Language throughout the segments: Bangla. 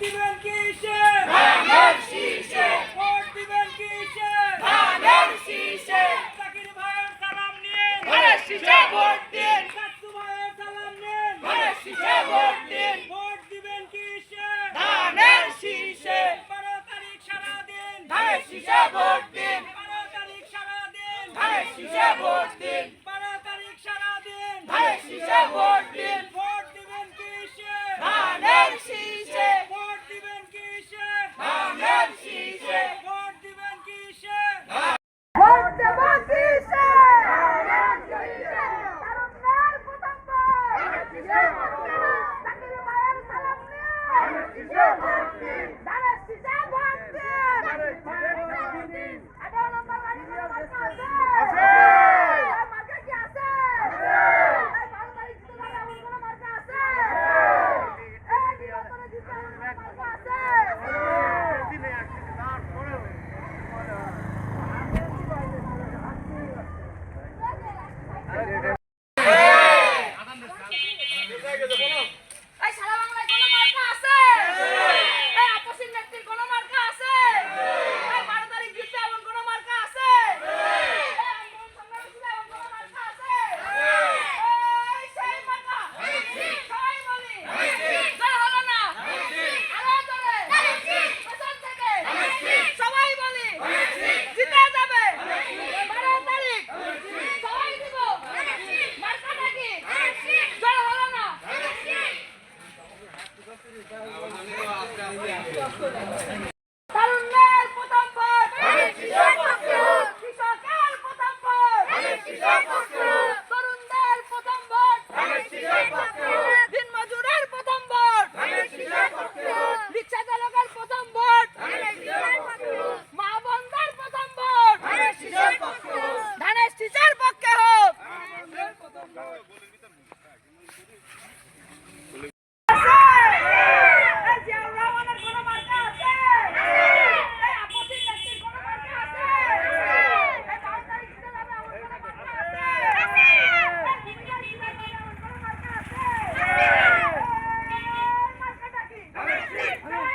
দিবেন কিসে ধানের শীষে। ভোট দিবেন কিসে ধানের শীষে। তাকির ভাইয়ের ভোট দিয়ে। America! Thank you.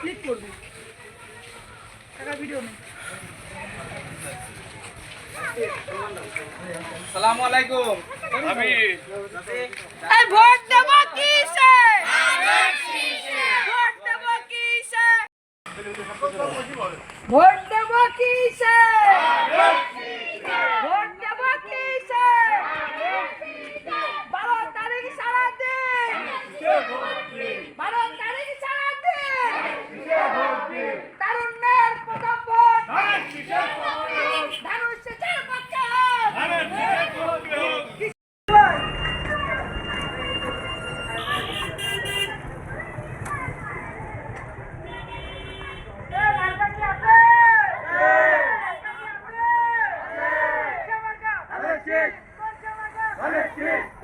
ক্লিক করবি। টাকা ভিডিও নেই। সালাম আলাইকুম। আমি এই ভোট দেব কিসে? ভোট দেব কিসে? ভোট দেব কিসে? Yes.